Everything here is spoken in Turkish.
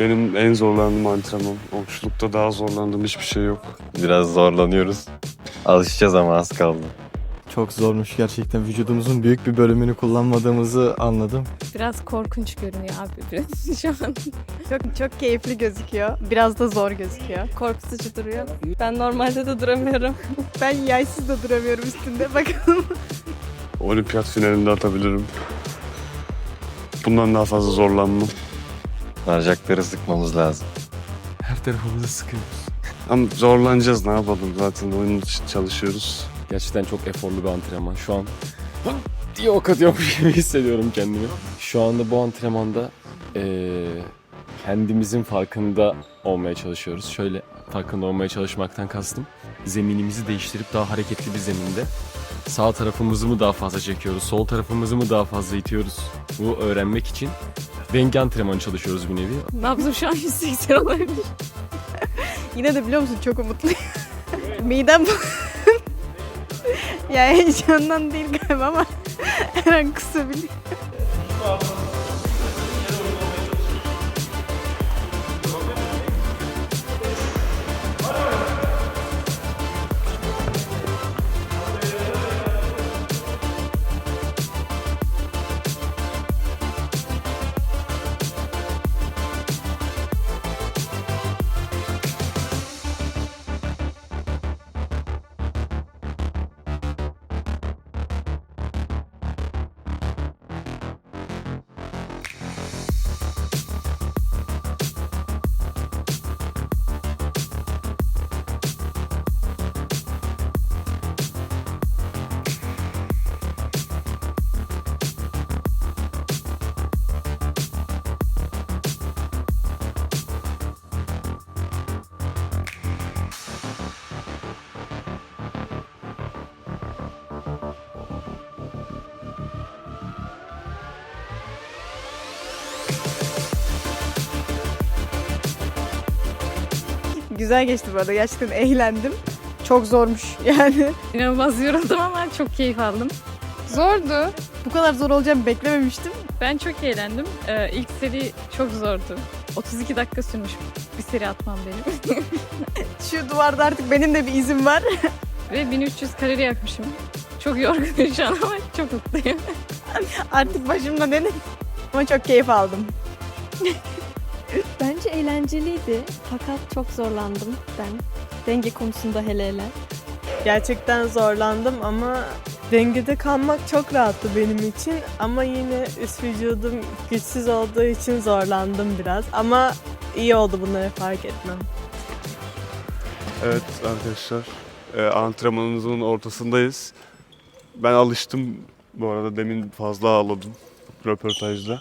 Benim en zorlandığım antrenman. Okçulukta daha zorlandığım hiçbir şey yok. Biraz zorlanıyoruz. Alışacağız ama az kaldı. Çok zormuş gerçekten. Vücudumuzun büyük bir bölümünü kullanmadığımızı anladım. Biraz korkunç görünüyor abi biraz şu an. Çok çok keyifli gözüküyor. Biraz da zor gözüküyor. Korkutucu duruyor. Ben normalde de duramıyorum. Ben yaysız da duramıyorum üstünde. Bakalım. Olimpiyat finalinde atabilirim. Bundan daha fazla zorlanmam. Bacakları sıkmamız lazım. Her tarafımızı sıkıyoruz. Ama zorlanacağız ne yapalım zaten onun için çalışıyoruz. Gerçekten çok eforlu bir antrenman. Şu an diye ok atıyormuş gibi hissediyorum kendimi. Şu anda bu antrenmanda eee, kendimizin farkında olmaya çalışıyoruz. Şöyle farkında olmaya çalışmaktan kastım. Zeminimizi değiştirip daha hareketli bir zeminde sağ tarafımızı mı daha fazla çekiyoruz, sol tarafımızı mı daha fazla itiyoruz? Bu öğrenmek için denge antrenmanı çalışıyoruz bir nevi. Nabzım şu an 180 olabilir. Yine de biliyor musun çok umutluyum. Midem ya heyecandan değil galiba ama her an kusabilir. Güzel geçti bu arada. Gerçekten eğlendim. Çok zormuş yani. İnanılmaz yoruldum ama çok keyif aldım. Zordu. Bu kadar zor olacağını beklememiştim. Ben çok eğlendim. Ee, ilk seri çok zordu. 32 dakika sürmüş bir seri atmam benim. Şu duvarda artık benim de bir izim var. Ve 1300 kalori yakmışım. Çok yorgunum şu an ama çok mutluyum. Artık başımda dedim. Ama çok keyif aldım. Bence eğlenceliydi fakat çok zorlandım ben. Denge konusunda hele hele. Gerçekten zorlandım ama dengede kalmak çok rahattı benim için. Ama yine üst vücudum güçsüz olduğu için zorlandım biraz. Ama iyi oldu bunları fark etmem. Evet arkadaşlar e, antrenmanımızın ortasındayız. Ben alıştım bu arada demin fazla ağladım röportajda.